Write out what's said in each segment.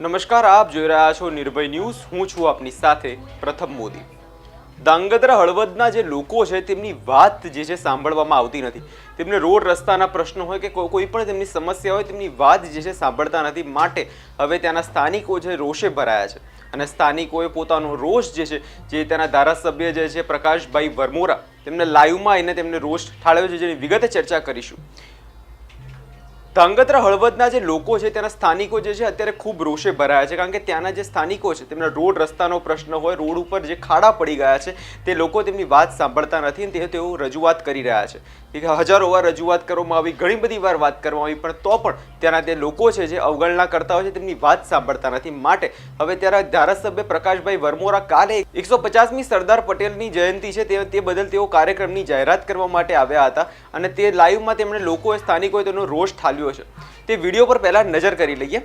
નમસ્કાર, આપ જોઈ રહ્યા છો નિર્ભય ન્યૂઝ. હું છું આપની સાથે પ્રથમ મોદી. દાંગધ્રા હળવદના જે લોકો છે, તેમની વાત જે છે સાંભળવામાં આવતી નથી. તેમને રોડ રસ્તાના પ્રશ્નો હોય કે કોઈ પણ તેમની સમસ્યા હોય, તેમની વાત જે છે સાંભળતા નથી. માટે હવે ત્યાંના સ્થાનિકો જે રોષે ભરાયા છે. અને સ્થાનિકોએ પોતાનો રોષ જે છે, જે ત્યાંના ધારાસભ્ય જે છે પ્રકાશભાઈ વરમોરા, તેમને લાઈવમાં આવીને તેમને રોષ ઠાળવ્યો છે, જેની વિગતે ચર્ચા કરીશું. ધાંગધ્રા હળવદના જે લોકો છે, ત્યાંના સ્થાનિકો જે છે, અત્યારે ખૂબ રોષે ભરાયા છે. કારણ કે ત્યાંના જે સ્થાનિકો છે, તેમના રોડ રસ્તાનો પ્રશ્ન હોય, રોડ ઉપર જે ખાડા પડી ગયા છે, તે લોકો તેમની વાત સાંભળતા નથી અને તેઓ રજૂઆત કરી રહ્યા છે. કે હજારો વાર રજૂઆત કરવામાં આવી, ઘણી બધી વાર વાત કરવામાં આવી, પણ તો પણ ત્યાંના તે લોકો છે, જે અવગણના કરતા હોય છે, તેમની વાત સાંભળતા નથી. માટે હવે ત્યારે ધારાસભ્ય પ્રકાશભાઈ વરમોરા કાલે એકસો પચાસમી સરદાર પટેલની જયંતિ છે, તે તે બદલ તેઓ કાર્યક્રમની જાહેરાત કરવા માટે આવ્યા હતા. અને તે લાઈવમાં તેમણે લોકોએ, સ્થાનિકોએ તેનો રોષ ઠાલ્યો છે. તે વીડિયો પર પહેલા નજર કરી લઈએ.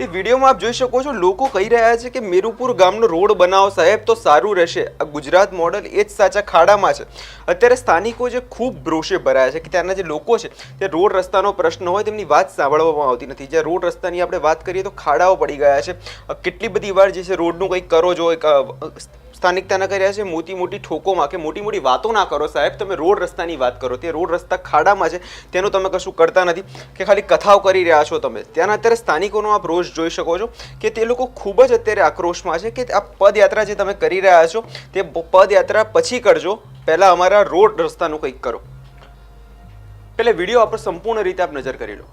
તે વિડીયોમાં આપ જોઈ શકો છો, લોકો કહી રહ્યા છે કે મેરુપુર ગામનો રોડ બનાવો સાહેબ, તો સારું રહેશે. આ ગુજરાત મોડલ એ જ સાચા ખાડામાં છે. અત્યારે સ્થાનિકો જે ખૂબ રોષે ભરાયા છે કે ત્યાંના જે લોકો છે, તે રોડ રસ્તાનો પ્રશ્ન હોય તેમની વાત સાંભળવામાં આવતી નથી. જ્યાં રોડ રસ્તાની આપણે વાત કરીએ તો ખાડાઓ પડી ગયા છે. કેટલી બધી વાર જે છે રોડનું કંઈક કરો જો સ્થાનિકતાના કર્યા છે, મોટી મોટી ઠોકોમાં કે મોટી મોટી વાતો ના કરો સાહેબ. તમે રોડ રસ્તાની વાત કરો, તે રોડ રસ્તા ખાડામાં છે, તેનું તમે કશું કરતા નથી કે ખાલી કથાઓ કરી રહ્યા છો તમે. ત્યાંના અત્યારે સ્થાનિકોનો આપ જોઈ શકો છો કે તે લોકો ખૂબ જ અત્યારે આક્રોશમાં છે કે આ પદયાત્રા જે તમે કરી રહ્યા છો, તે પદયાત્રા પછી કરજો. પહેલાં અમારા રોડ રસ્તાનું કંઈક કરો. પેલે વીડિયો આપણે સંપૂર્ણ રીતે આપ નજર કરી લો.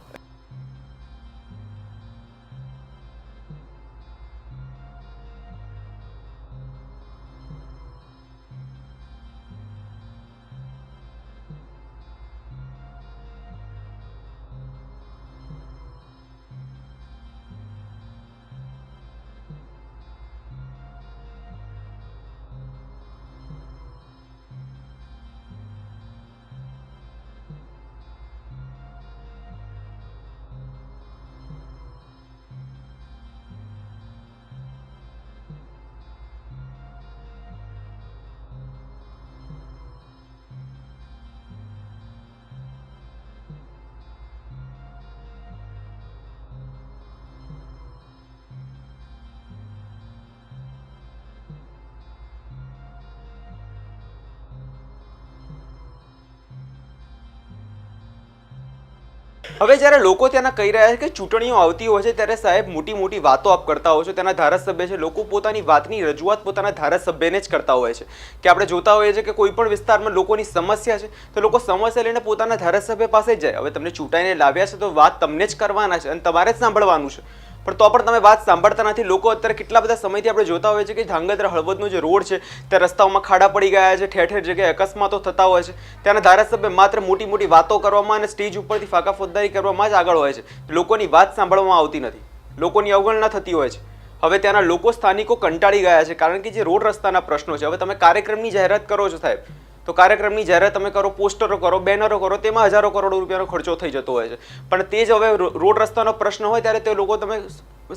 હવે જ્યારે લોકો ત્યાંના કહી રહ્યા છે કે ચૂંટણીઓ આવતી હોય છે, ત્યારે સાહેબ મોટી મોટી વાતો આપ કરતા હોય છે. તેના ધારાસભ્ય છે, લોકો પોતાની વાતની રજૂઆત પોતાના ધારાસભ્યને જ કરતા હોય છે. કે આપણે જોતા હોઈએ છીએ કે કોઈ પણ વિસ્તારમાં લોકોની સમસ્યા છે, તો લોકો સમસ્યા લઈને પોતાના ધારાસભ્ય પાસે જાય. હવે તમને ચૂંટાઈને લાવ્યા છે, તો વાત તમને જ કરવાના છે અને તમારે જ સાંભળવાનું છે. પણ તો પણ તમે વાત સાંભળતા નથી. લોકો અત્યારે કેટલા બધા સમયથી આપણે જોતા હોઈએ છીએ કે ધાંગધ્રા હળવદનો જે રોડ છે તે રસ્તાઓમાં ખાડા પડી ગયા છે, ઠેર ઠેર જગ્યાએ અકસ્માતો થતા હોય છે. ત્યાંના ધારાસભ્ય માત્ર મોટી મોટી વાતો કરવામાં અને સ્ટેજ ઉપરથી ફાકા ફોજદારી કરવામાં જ આગળ હોય છે. લોકોની વાત સાંભળવામાં આવતી નથી. લોકોની અવગણના થતી હોય છે. હવે ત્યાંના લોકો સ્થાનિકો કંટાળી ગયા છે, કારણ કે જે રોડ રસ્તાના પ્રશ્નો છે. હવે તમે કાર્યક્રમની જાહેરાત કરો છો સાહેબ. તો કાર્યક્રમની જ્યારે તમે કરો, પોસ્ટરો કરો, બેનરો કરો, તેમાં હજારો કરોડો રૂપિયાનો ખર્ચો થઈ જતો હોય છે. પણ તે જ હવે રોડ રસ્તાનો પ્રશ્ન હોય ત્યારે તે લોકો તમે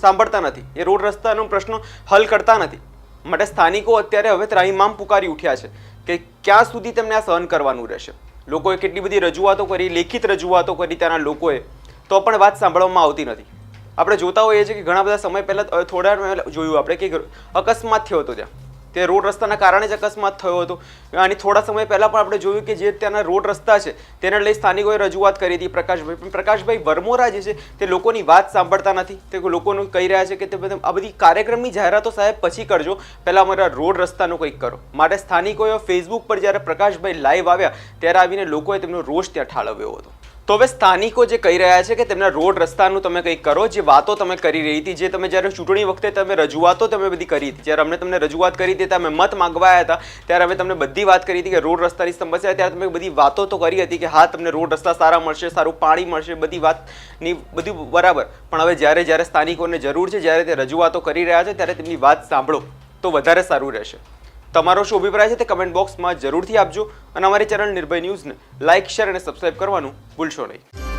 સાંભળતા નથી. એ રોડ રસ્તાનો પ્રશ્ન હલ કરતા નથી. માટે સ્થાનિકો અત્યારે હવે ત્રાહીમામ પુકારી ઉઠ્યા છે કે ક્યાં સુધી તેમને આ સહન કરવાનું રહેશે. લોકોએ કેટલી બધી રજૂઆતો કરી, લેખિત રજૂઆતો કરી ત્યાંના લોકોએ, તો પણ વાત સાંભળવામાં આવતી નથી. આપણે જોતા હોઈએ છીએ કે ઘણા બધા સમય પહેલાં થોડા જોયું આપણે કે અકસ્માત થયો હતો ત્યાં. તે રોડ રસ્તાના કારણે જ અકસ્માત થયો હતો. અને થોડા સમય પહેલાં પણ આપણે જોયું કે જે ત્યાંના રોડ રસ્તા છે, તેને લઈ સ્થાનિકોએ રજૂઆત કરી હતી. પ્રકાશભાઈ, પણ પ્રકાશભાઈ વરમોરા જે છે, તે લોકોની વાત સાંભળતા નથી. તે લોકોનું કહી રહ્યા છે કે તે બધા, આ બધી કાર્યક્રમની જાહેરાતો સાહેબ પછી કરજો. પહેલાં અમારા રોડ રસ્તાનું કંઈક કરો. માટે સ્થાનિકોએ ફેસબુક પર જ્યારે પ્રકાશભાઈ લાઈવ આવ્યા, ત્યારે આવીને લોકોએ તેમનો રોષ ત્યાં ઠાલવ્યો હતો. તો હવે સ્થાનિકો જે કહી રહ્યા છે કે તેમના રોડ રસ્તાનું તમે કંઈક કરો, જે વાતો તમે કરી રહી હતી, જે તમે જ્યારે ચૂંટણી વખતે તમે રજૂઆતો તમે બધી કરી હતી, જ્યારે અમને તમને રજૂઆત કરી હતી તમે મત માંગવાયા હતા, ત્યારે અમે તમને બધી વાત કરી હતી કે રોડ રસ્તાની સમસ્યા ત્યારે તમે બધી વાતો તો કરી હતી કે હા, તમને રોડ રસ્તા સારા મળશે, સારું પાણી મળશે, બધી વાતની બધું બરાબર. પણ હવે જ્યારે જ્યારે સ્થાનિકોને જરૂર છે, જ્યારે તે રજૂઆતો કરી રહ્યા છે, ત્યારે તેમની વાત સાંભળો, તો વધારે સારું રહેશે. તમારો શું અભિપ્રાય છે તે કમેન્ટ બોક્સમાં જરૂરથી આપજો. અને અમારી ચેનલ નિર્ભય ન્યૂઝને લાઇક શેર અને સબસ્ક્રાઇબ કરવાનું ભૂલશો નહીં.